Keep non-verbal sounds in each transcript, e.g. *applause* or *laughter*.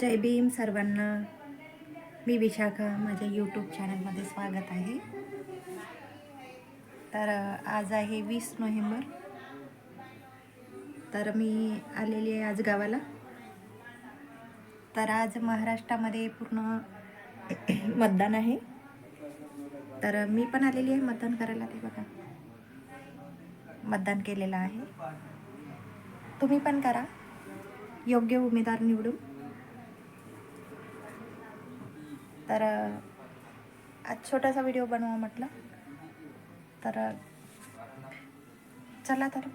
जय भीम सर्वांना. मी विशाखा माझ्या यूट्यूब चॅनलमध्ये स्वागत आहे. तर आज आहे वीस नोव्हेंबर. तर मी आलेली आहे आज गावाला. तर आज महाराष्ट्रामध्ये पूर्ण *clears throat* मतदान आहे. तर मी पण आलेली आहे मतदान करायला ते बघा. मतदान केलेलं आहे. तुम्ही पण करा. योग्य उमेदवार निवडून. तर आज छोटासा व्हिडिओ बनवा म्हटलं. तर चला तर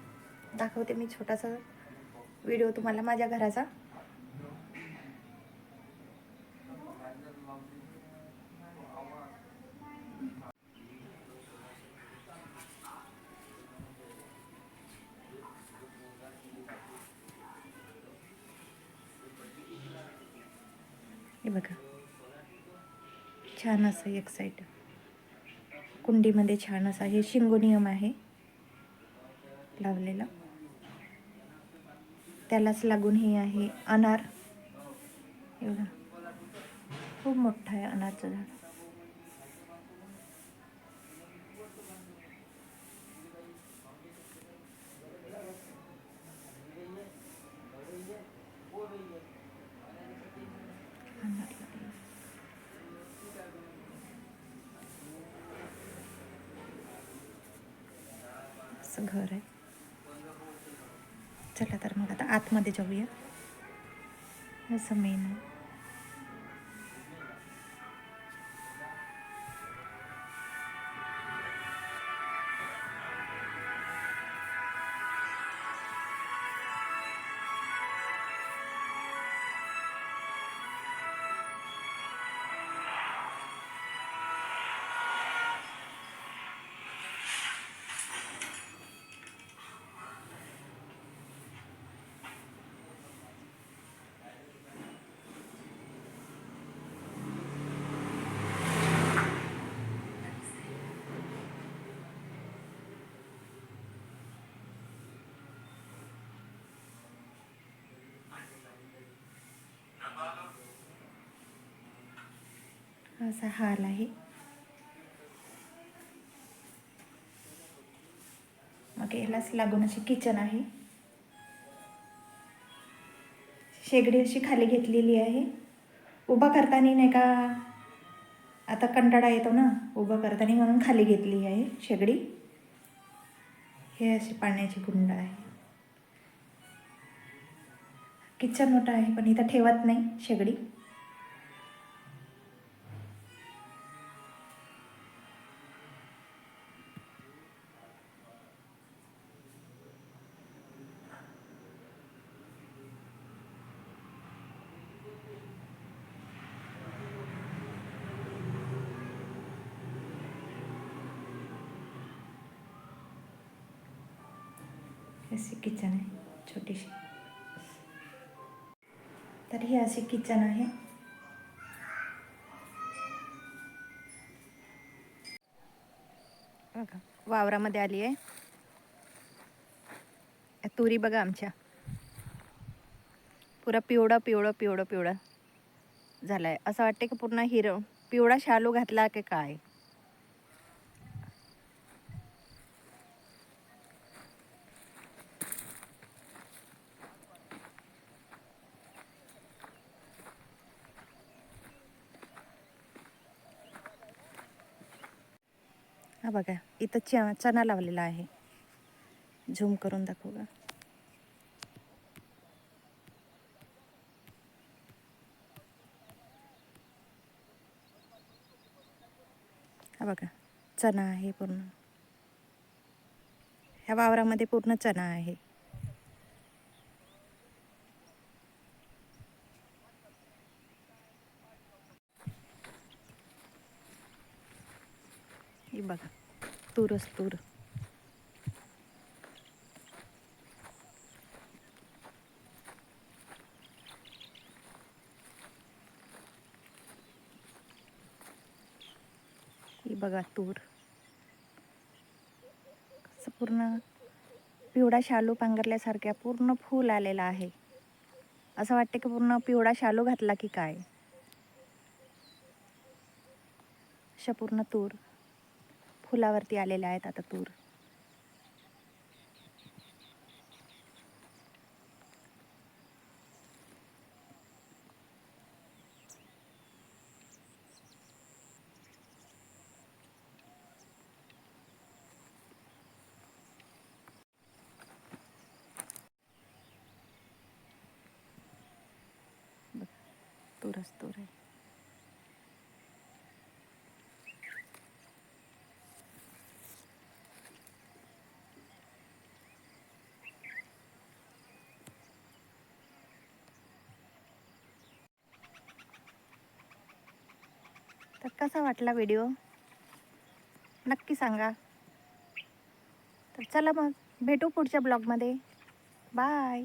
दाखवते मी छोटासा व्हिडिओ तुम्हाला माझ्या घराचा. हे बघा. छान असं एक साईड कुंडीमध्ये छान असं हे शिंगोनियम आहे. लावलेला. त्यालाच लागून हे आहे अनार. एवढं. खूप मोठं आहे अनारचं झाड अनार लागलेलं. असं घर आहे. चला तर मग आता आतमध्ये जाऊया. असं मेन असा हाल आहे. मग यालाच लागून अशी किचन आहे. शेगडी अशी खाली घेतलेली आहे. उभा करताना नाही का आता कंटाळा येतो ना उभं करताना म्हणून खाली घेतली आहे शेगडी. हे अशी पाण्याची कुंड आहे. किचन मोठं आहे पण इथं ठेवत नाही शेगडी. अशी किचन आहे छोटीशी. तर ही अशी किचन आहे. बघा वावरामध्ये आली आहे. तुरी बघा आमच्या. पुरा पिवळं पिवळं पिवळं पिवळं झालं आहे असं वाटतं की पूर्ण हिरव पिवळा शालू घातला की काय? हा बघा इथं च चणा लावलेला आहे. झूम करून दाखवू का? हा बघा चणा आहे पूर्ण. ह्या वावरामध्ये पूर्ण चणा आहे. ही बघा तूरच तूर. ही बघा तूर. असं पूर्ण पिवळा शालू पांघरल्यासारख्या पूर्ण फूल आलेला आहे. असं वाटते की पूर्ण पिवळा शालू घातला की काय? अशा पूर्ण तूर. फुलावरती आलेल्या आहेत आता तूर. तूरच तूर आहे. तर कसा वाटला व्हिडिओ नक्की सांगा. तर चला मग भेटू पुढच्या ब्लॉगमध्ये बाय